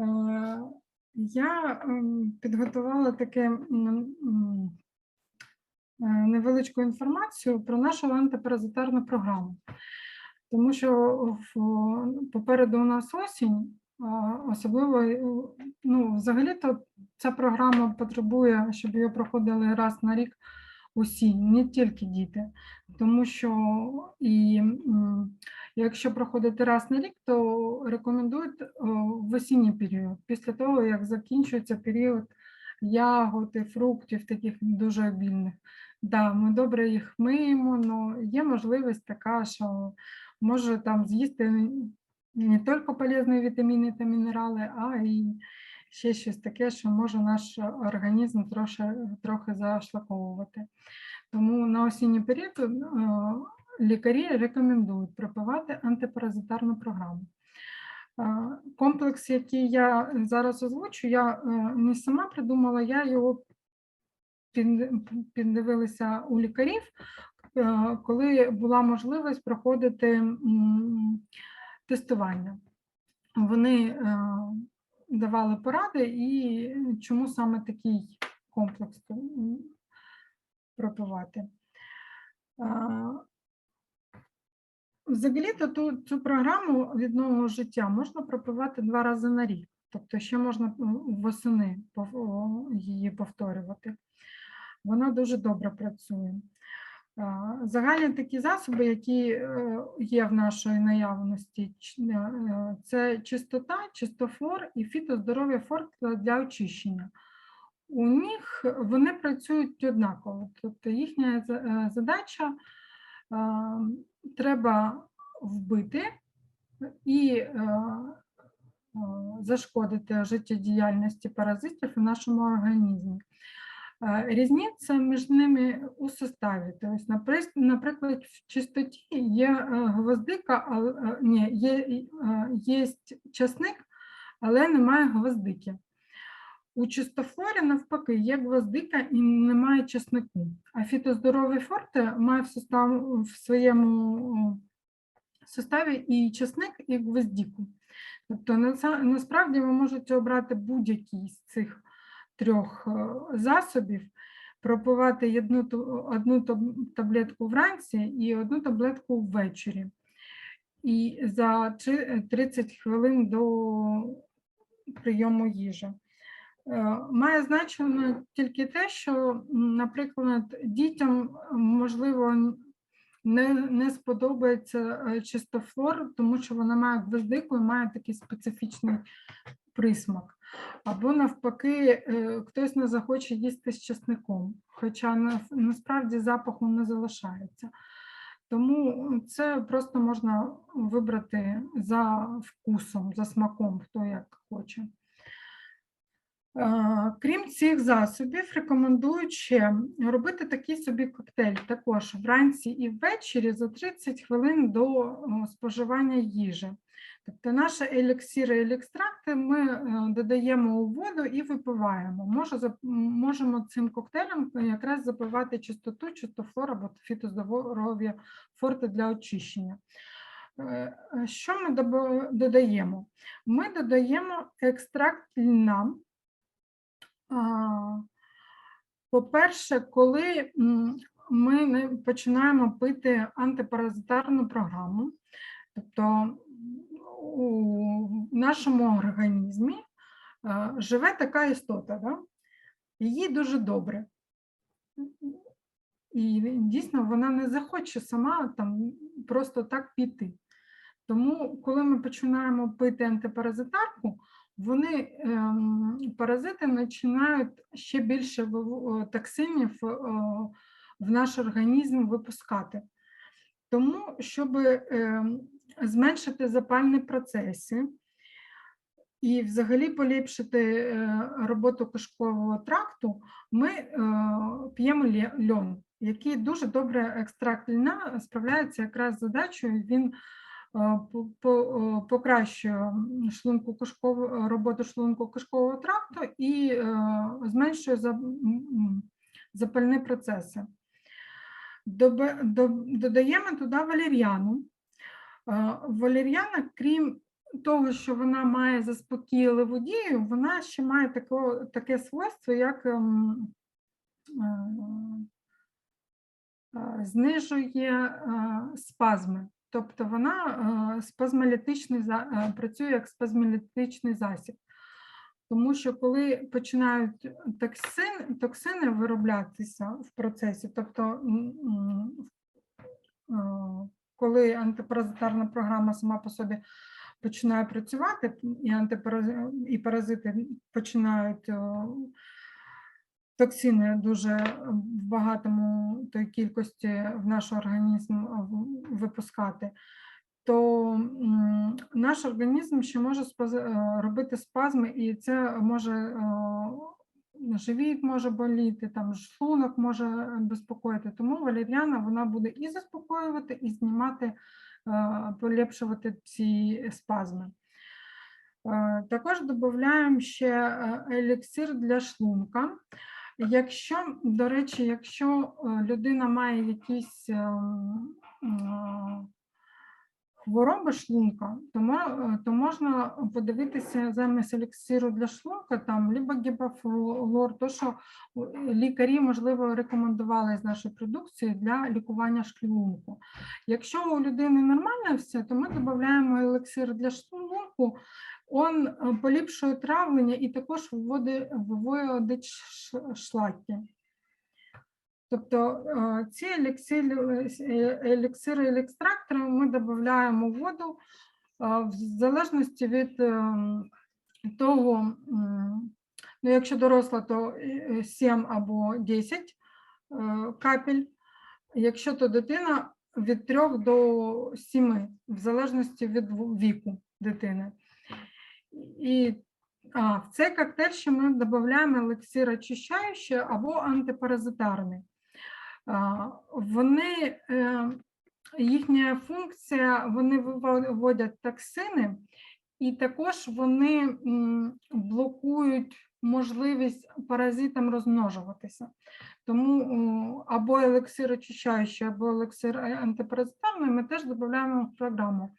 Е, Я ем, підготувала таке е, невеличку інформацію про нашу антипаразитарну програму, тому що попереду у нас осінь, особливо, е, ну, взагалі-то ця програма потребує, щоб її проходили раз на рік усі, не тільки діти, тому що і якщо проходити раз на рік, то рекомендують в осінній період, після того, як закінчується період ягод фруктів, таких дуже обільних. Да, ми добре їх миємо, але є можливість така, що може там з'їсти не тільки полезні вітаміни та мінерали, а й ще щось таке, що може наш організм трохи, трохи зашлаковувати. Тому на осінній період е, лікарі рекомендують пропивати антипаразитарну програму. Е, Комплекс, який я зараз озвучу, я е, не сама придумала, я його під- піддивилася у лікарів, коли була можливість проходити тестування. Вони давали поради і чому саме такий комплекс пропивати. Взагалі-то ту, цю програму від нового життя можна пропивати два рази на рік, тобто ще можна восени її повторювати. Вона дуже добре працює. Загальні такі засоби, які е, є в нашій наявності, е, е, це чистота, чистофор і фітоздоров'я фор для очищення. У них вони працюють однаково, тобто їхня задача треба вбити і зашкодити життєдіяльності паразитів у нашому організмі. Різниця між ними у составі. Тобто, наприклад, в чистоті є е, гвоздика, але ні, є, е, є часник, але немає гвоздики. У чистофлорі, навпаки, є гвоздика і немає чеснику. А фітоздоровий форте має в, состав, в своєму составі і чесник, і гвоздику. Тобто, насправді ви можете обрати будь-який з цих трьох е, засобів, пропивати одну, одну таблетку вранці і одну таблетку ввечері. І за 30 хвилин до прийому їжі. Е, Має значення тільки те, що, наприклад, дітям е, можливо не, не сподобається е, чистофлор, тому що вона має гвоздику і має такий специфічний присмак. Або навпаки, е, хтось не захоче їсти з чесником, хоча насправді запаху не залишається. Тому це просто можна вибрати за вкусом, за смаком, хто як хоче. Е, Крім цих засобів, рекомендують ще робити такий собі коктейль також вранці і ввечері за 30 хвилин до споживання їжі. Тобто наші еліксири і екстракти ми е, додаємо у воду і випиваємо. Може, можемо цим коктейлем якраз запивати чистоту, чистофлор або фітоздоров'я форти для очищення. Е, е, Що ми додаємо? Ми додаємо екстракт льна. По-перше, коли ми починаємо пити антипаразитарну програму, тобто у нашому організмі е, живе така істота, да? їй дуже добре. І дійсно вона не захоче сама там просто так піти. Тому, коли ми починаємо пити антипаразитарку, вони ем, паразити починають ще більше токсинів е, в наш організм випускати. Тому, щоб ем, зменшити запальні процеси і взагалі поліпшити е, роботу кишкового тракту, ми е, п'ємо льон, який дуже добре екстракт льна справляється якраз з задачею. Він е, по- по- покращує шлунку кишкову- роботу шлунку кишкового тракту і зменшує запальні процеси. Додаємо туди валер'яну. Е, крім того, що вона має заспокійливу дію, вона ще має таке, таке свойство, як ем, е, е, знижує спазми. Тобто вона спазмолітичний, працює як спазмолітичний засіб. Тому що коли починають токсин, токсини вироблятися в процесі, тобто коли антипаразитарна програма сама по собі починає працювати, і антипарази- і паразити починають токсини дуже в багатому той кількості в наш організм випускати, то наш організм ще може робити спазми, і це може живіт може боліти, там шлунок може безпокоїти. Тому валеріана вона буде і заспокоювати, і знімати, е, поліпшувати ці спазми. Е, Також додаємо ще е, еліксир для шлунка. Якщо, до речі, якщо е, людина має якісь ем, е, хвороби шлунка, то, е, то можна подивитися замість еліксиру для шлунка, там либо гіпофлор, то що е, лікарі, можливо, рекомендували з нашої продукції для лікування шлунку. Якщо у людини нормально все, то ми додаємо еліксир для шлунку, він е, поліпшує травлення і також виводить шлаки. Тобто е, ці е, еліксири і екстрактори ми додаємо воду е, в залежності від того, ну, якщо доросла, то 7 або 10 е, капель, якщо то дитина від 3 до 7, в залежності від віку дитини. І а, в цей коктейль ще ми додаємо елексир очищаючий або антипаразитарний. Вони, е, їхня функція, вони виводять токсини, і також вони блокують можливість паразитам розмножуватися. Тому або елексир очищаючий, або елексир а- антипаразитарний ми теж додаємо в програму.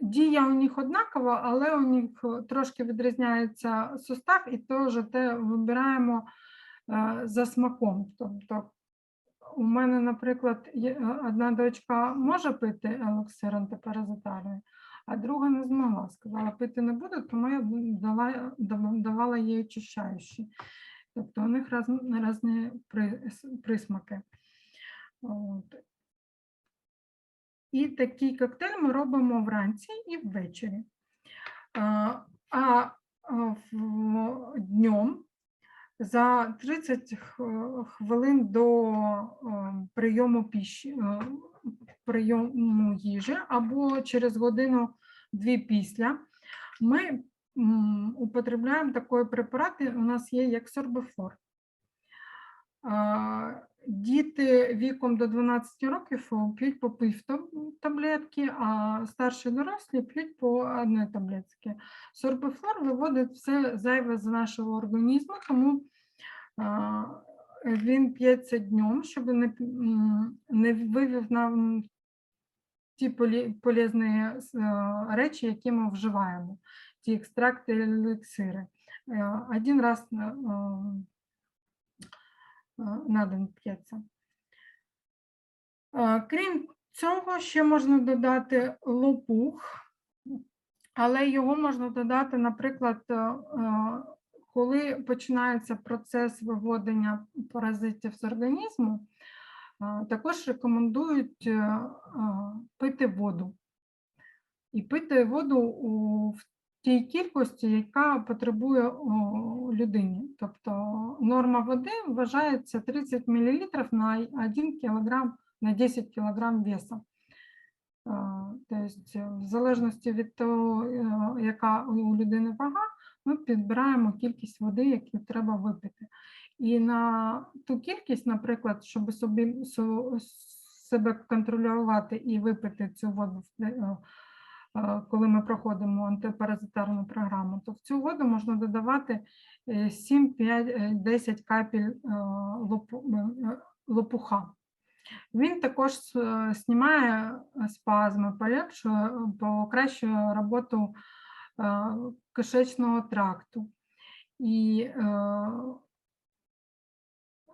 Дія у них однакова, але у них е, трошки відрізняється состав, і теж те вибираємо е, за смаком. Тобто у мене, наприклад, е, одна дочка може пити елексир антипаразитарний, а друга не змогла. Сказала, пити не буду, тому я дала, давала їй очищаючі. Тобто у них раз, різні присмаки. От. І такий коктейль ми робимо вранці і ввечері. А, а а, в- днем за 30 хвилин до е, прийому піші, е, прийому їжі або через годину-дві після ми употребляємо такий препарат, у нас є як сорбифор. Діти віком до 12 років п'ють по пів таблетки, а старші дорослі п'ють по одній таблетці. Сорбифлор виводить все зайве з нашого організму, тому він п'ється днем, щоб не, не вивів нам ті полезні е, речі, які ми вживаємо, ті екстракти еліксири. Е, Один раз е, на день п'ється. Е, Крім цього, ще можна додати лопух, але його можна додати, наприклад, е, коли починається процес виводення паразитів з організму, також рекомендують пити воду. І пити воду у в тій кількості, яка потребує людині. Тобто норма води вважається 30 мл на 1 кг на 10 кг весу. Тобто, в залежності від того, е, яка у людини вага, ми підбираємо кількість води, яку треба випити. І на ту кількість, наприклад, щоб собі себе контролювати і випити цю воду, е, коли ми проходимо антипаразитарну програму, то в цю воду можна додавати 7-5-10 капель е, е, лопуха. Він також е, знімає е, спазми, полегшує, е, покращує роботу е, кишечного тракту і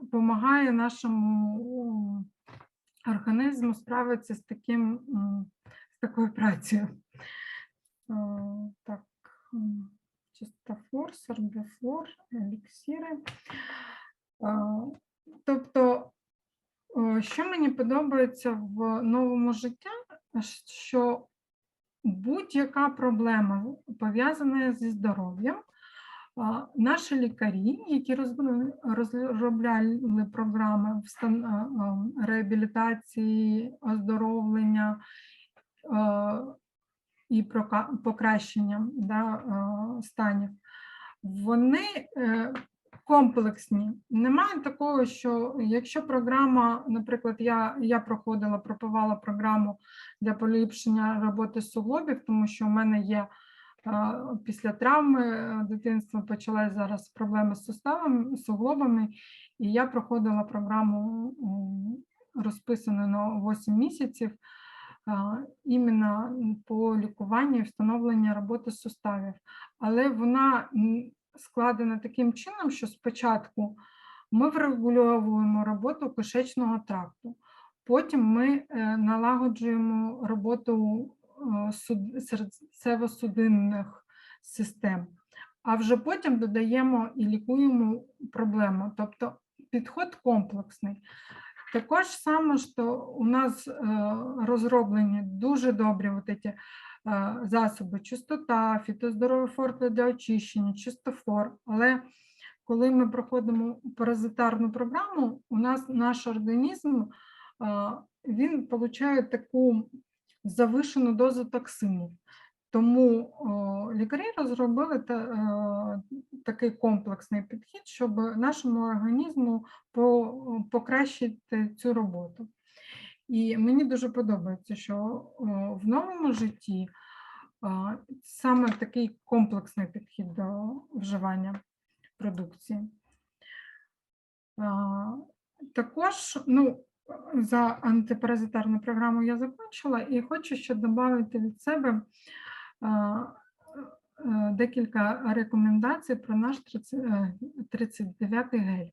допомагає нашому організму справитися з таким з такою працею. Е, Так, чистофор, сорбіфлор, еліксіри. Е, Тобто, е, що мені подобається в новому життя, що будь-яка проблема пов'язана зі здоров'ям, наші лікарі, які розробляли програми реабілітації, оздоровлення і прока- покращення да, е, станів, вони е, комплексні. Немає такого, що якщо програма, наприклад, я, я проходила, пропивала програму для поліпшення роботи суглобів, тому що у мене є е, після травми дитинства почалась зараз проблеми з суставами, суглобами, і я проходила програму розписану на 8 місяців. Іменно по лікуванню і встановленню роботи суставів, але вона складена таким чином, що спочатку ми врегульовуємо роботу кишечного тракту, потім ми е, налагоджуємо роботу е, серцево-судинних систем, а вже потім додаємо і лікуємо проблему, тобто підход комплексний. Також саме, що у нас е, розроблені дуже добрі от ці, е, засоби, чистота, фітоздоровий фор для очищення, чистофор. Але коли ми проходимо паразитарну програму, у нас наш організм е, він отримує таку завишену дозу токсинів. Тому лікарі розробили та, е, такий комплексний підхід, щоб нашому організму по- покращити цю роботу. І мені дуже подобається, що в новому житті саме такий комплексний підхід до вживання продукції. Також, ну, за антипаразитарну програму я закінчила і хочу ще додати від себе декілька рекомендацій про наш 30 е, 39-й гель.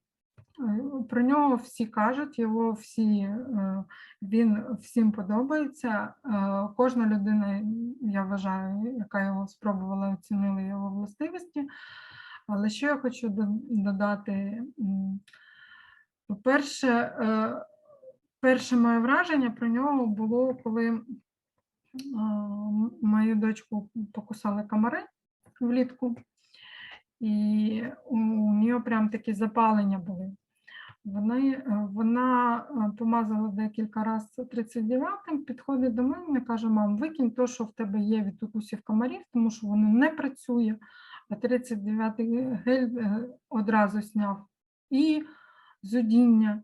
Е, Про нього всі кажуть, його всі, е, він всім подобається. Е, Кожна людина, я вважаю, яка його спробувала, оцінила його властивості. Але що я хочу додати? По-перше, е, перше моє враження про нього було, коли е, мою дочку покусали комари влітку, і у нее прям такі запалення були. Вони, е, вона е, помазала декілька разів 39-м, підходить до мене і каже: мам, викинь то, що в тебе є від укусів комарів, тому що воно не працює. А 39-й гель е, одразу зняв і зудіння,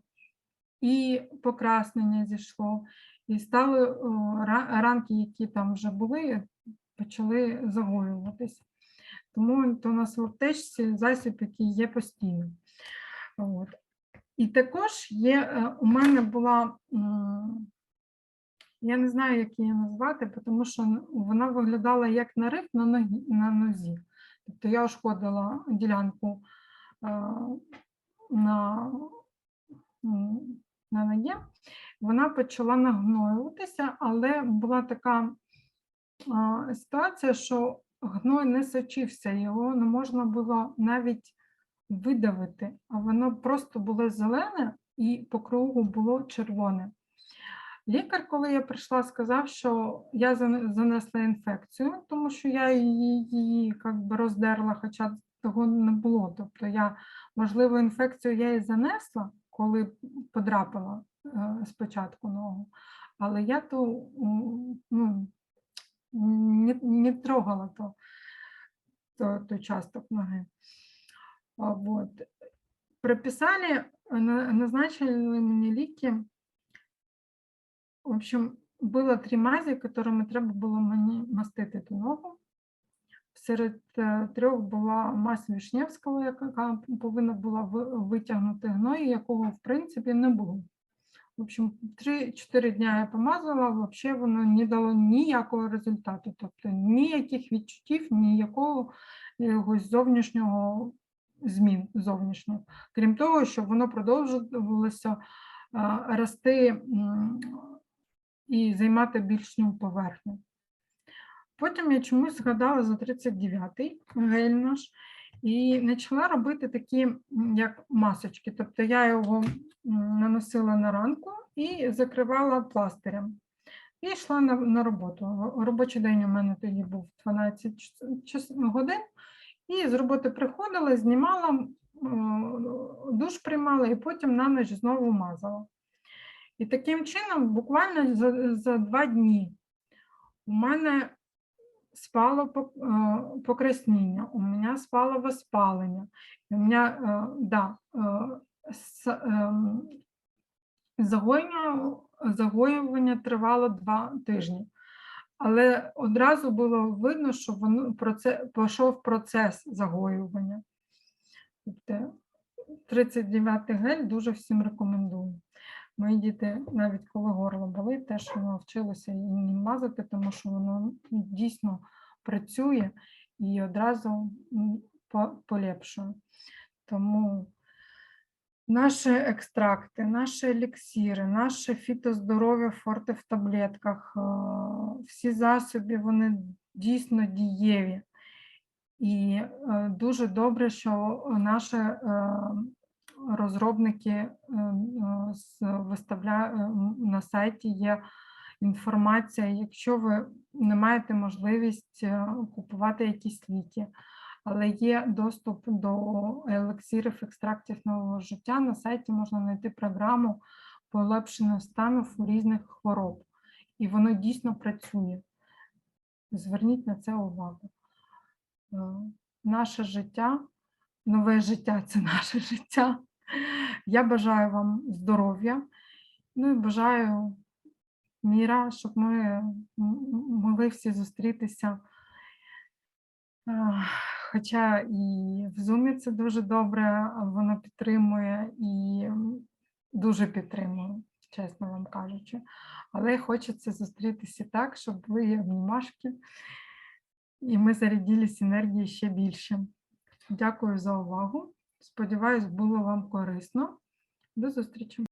і покраснення зійшло, і стали о, ранки, які там вже були, почали загоюватися. Тому то у нас в аптечці засіб, який є постійно. От. І також є, е, у мене була, я не знаю, як її назвати, тому що вона виглядала як нарив на, ногі, на нозі. Тобто я ушкодила ділянку е, на, на ногі, вона почала нагноюватися, але була така а, ситуація, що гной не сочився, його не можна було навіть видавити, а воно просто було зелене і по кругу було червоне. Лікар, коли я прийшла, сказав, що я занесла інфекцію, тому що я її, как би роздерла, хоча того не було. Тобто я, можливо, інфекцію я і занесла, коли подрапила спочатку ногу, але я то ну, не, не трогала то, то, той часток ноги. Вот. Прописали, на- назначили мне ліки. В общем, было три мазі, которыми треба було мені мастити ту ногу. Серед е, трьох була мазь Вишневського, яка повинна була витягнути гной, якого в принципі не було. В общем, 3-4 дня я помазала, взагалі воно не дало ніякого результату, тобто ніяких відчуттів, ніякого якогось зовнішнього змін зовнішніх. Крім того, що воно продовжувалося а, рости і займати більшню поверхню. Потім я чомусь згадала за 39-й гель наш і почала робити такі, як масочки. Тобто я його наносила на ранку і закривала пластирем. І йшла на, на роботу. Робочий день у мене тоді був 12 час- час- годин. І з роботи приходила, знімала, душ приймала і потім на ніч знову мазала. І таким чином, буквально за, за два дні у мене спало е, покраснення, у мене спало воспалення, у мене, е, да, загоєння, загоювання тривало два тижні. Але одразу було видно, що воно проце, пішов процес загоювання. Тобто 39 гель дуже всім рекомендую. Мої діти, навіть коли горло болить, теж навчилися її мазати, тому що воно дійсно працює і одразу м, по- полегшує. Тому наші екстракти, наші еліксири, наше фітоздоров'я форте в таблетках, е, всі засоби, вони дійсно дієві. І е, дуже добре, що наші е, розробники е, е, виставля... е, на сайті є інформація, якщо ви не маєте можливість купувати якісь ліки, але є доступ до елексирів, екстрактів нового життя. На сайті можна знайти програму полегшення стану різних хвороб. І воно дійсно працює. Зверніть на це увагу. Наше життя, нове життя це наше життя. Я бажаю вам здоров'я, ну і бажаю міра, щоб ми могли всі зустрітися. Хоча і в Zoom це дуже добре, воно підтримує і дуже підтримує, чесно вам кажучи. Але хочеться зустрітися так, щоб були обнімашки, і ми зарядились енергією ще більше. Дякую за увагу. Сподіваюсь, було вам корисно. До зустрічі!